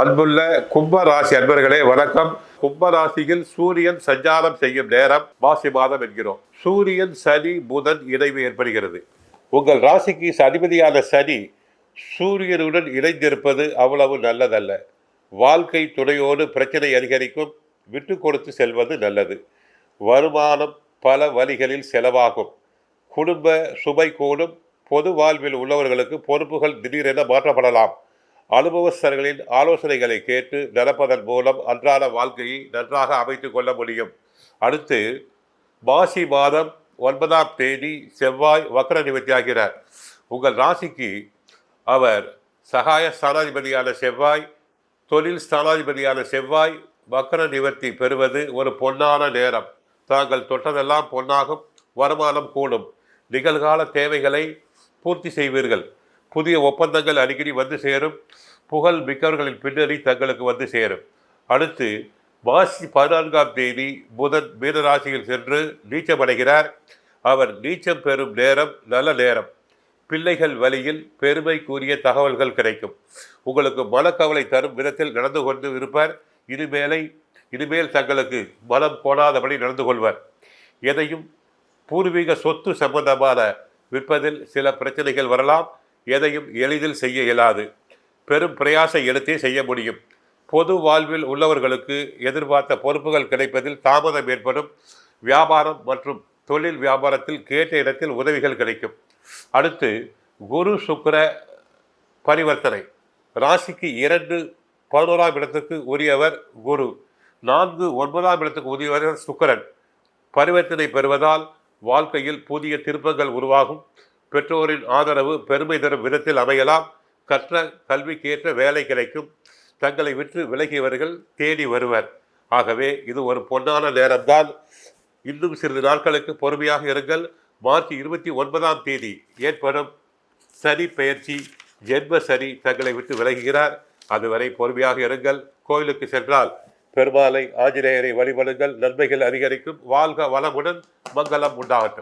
அன்புள்ள கும்ப ராசி அன்பர்களே வணக்கம். கும்ப ராசியில் சூரியன் சஞ்சாரம் செய்யும் நேரம் மாசி மாதம் என்கிறோம். சூரியன் சனி புதன் இணைவு ஏற்படுகிறது. உங்கள் ராசிக்கு அதிபதியான சனி சூரியனுடன் இணைந்திருப்பது அவ்வளவு நல்லதல்ல. வாழ்க்கை துணையோடு பிரச்சனை அதிகரிக்கும். விட்டு கொடுத்து செல்வது நல்லது. வருமானம் பல வழிகளில் செலவாகும். குடும்ப சுமை கூடும். பொது வாழ்வில் உள்ளவர்களுக்கு பொறுப்புகள் திடீரென மாற்றப்படலாம். அனுபவஸ்தர்களின் ஆலோசனைகளை கேட்டு நடப்பதன் மூலம் அன்றாட வாழ்க்கையை நன்றாக அமைத்து கொள்ள முடியும். அடுத்து மாசி மாதம் ஒன்பதாம் தேதி செவ்வாய் வக்கர நிவர்த்தியாகிறார். உங்கள் ராசிக்கு அவர் சகாய ஸ்தானாதிபதியான செவ்வாய் தொழில் ஸ்தானாதிபதியான செவ்வாய் வக்கர நிவர்த்தி பெறுவது ஒரு பொன்னான நேரம். தாங்கள் தொட்டதெல்லாம் பொன்னாகும் வருமானம் கூடும். நிகழ்கால தேவைகளை பூர்த்தி செய்வீர்கள். புதிய ஒப்பந்தங்கள் அடிக்கடி வந்து சேரும். புகழ் மிக்கவர்களின் பின்னணி தங்களுக்கு வந்து சேரும். அடுத்து மாசி பதினான்காம் தேதி புதன் மீனராசியில் சென்று நீச்சமடைகிறார். அவர் நீச்சம் பெறும் நேரம் நல்ல நேரம். பிள்ளைகள் வழியில் பெருமைக்குரிய தகவல்கள் கிடைக்கும். உங்களுக்கு மனக்கவலை தரும் விதத்தில் நடந்து கொண்டு இருப்பார். இனிமேலை இனிமேல் தங்களுக்கு பலம் போடாதபடி நடந்து கொள்வர். எதையும் பூர்வீக சொத்து சம்பந்தமான விற்பதில் சில பிரச்சனைகள் வரலாம். எதையும் எளிதில் செய்ய இயலாது. பெரும் பிரயாசை எடுத்தே செய்ய முடியும். பொது வாழ்வில் உள்ளவர்களுக்கு எதிர்பார்த்த பொறுப்புகள் கிடைப்பதில் தாமதம் ஏற்படும். வியாபாரம் மற்றும் தொழில் வியாபாரத்தில் கேட்ட இடத்தில் உதவிகள் கிடைக்கும். அடுத்து குரு சுக்கர பரிவர்த்தனை. ராசிக்கு இரண்டு பதினோராம் இடத்துக்கு உரியவர் குரு. நான்கு ஒன்பதாம் இடத்துக்கு உரியவர் சுக்கிரன். பரிவர்த்தனை பெறுவதால் வாழ்க்கையில் புதிய திருப்பங்கள் உருவாகும். பெற்றோரின் ஆதரவு பெருமை தரும் விதத்தில் அமையலாம். கற்ற கல்விக்கேற்ற வேலை கிடைக்கும். தங்களை விற்று விலகியவர்கள் தேடி வருவர். ஆகவே இது ஒரு பொன்னான நேரம்தான். இன்னும் சிறிது நாட்களுக்கு பொறுமையாக இருங்கள். மார்ச் இருபத்தி ஒன்பதாம் தேதி ஏற்படும் சனி பெயர்ச்சி ஜென்ம சனி தங்களை விட்டு விலகுகிறார். அதுவரை பொறுமையாக இருங்கள். கோயிலுக்கு சென்றால் பெருமாளை ஆஞ்சநேயரை வழிபடுங்கள். நன்மைகள் அதிகரிக்கும். வாழ்க வளமுடன் மங்களம் உண்டாகட்டும்.